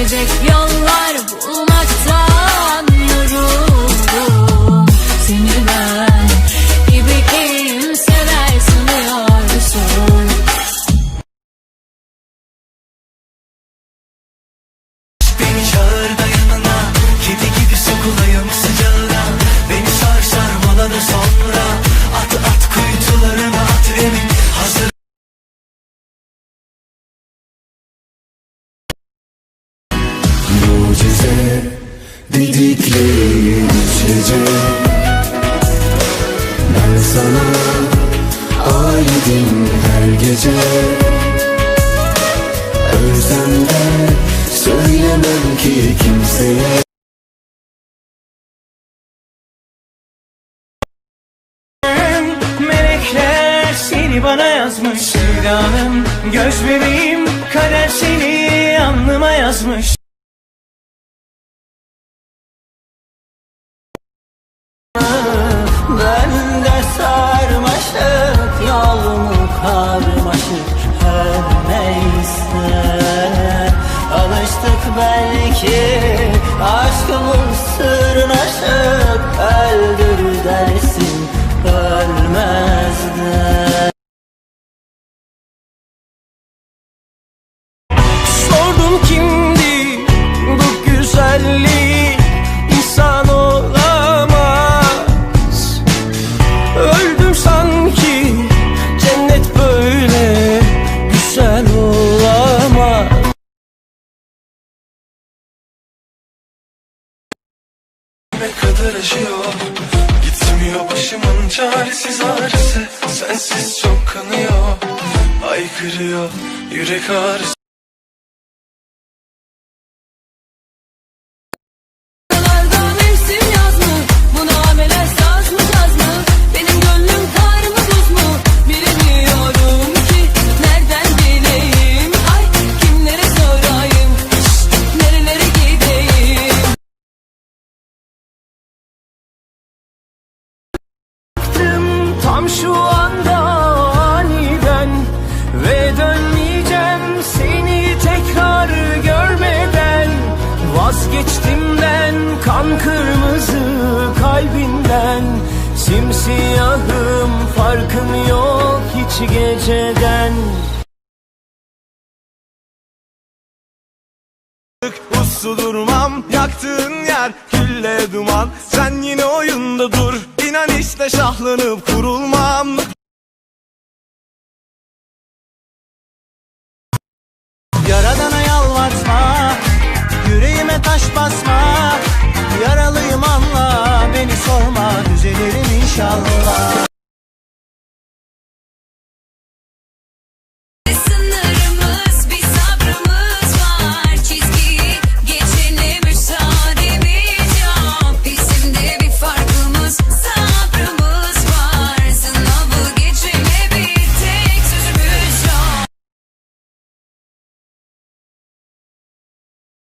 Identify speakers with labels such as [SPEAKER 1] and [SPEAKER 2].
[SPEAKER 1] Keşfedecek yollar
[SPEAKER 2] dedikleri gece Ben sana aidim her gece Ölsem de söylemem ki kimseye Melekler seni bana yazmış Sevdanım göz bebeğim Kader seni alnıma yazmış karmaşık Her neyse. Alıştık belki Aşkımın
[SPEAKER 3] Acıyor Gitmiyor başımın çaresiz ağrısı. Sensiz çok kanıyor. Aykırıyor yürek ağrısı
[SPEAKER 2] şu anda aniden Ve dönmeyeceğim seni tekrar görmeden. Vazgeçtimden kan kırmızı kalbinden. Simsiyahım farkım yok hiç geceden.
[SPEAKER 3] Uslu durmam yaktığın yer külle duman. Sen yine oyunda dur inan işte şahlanıp kurulmam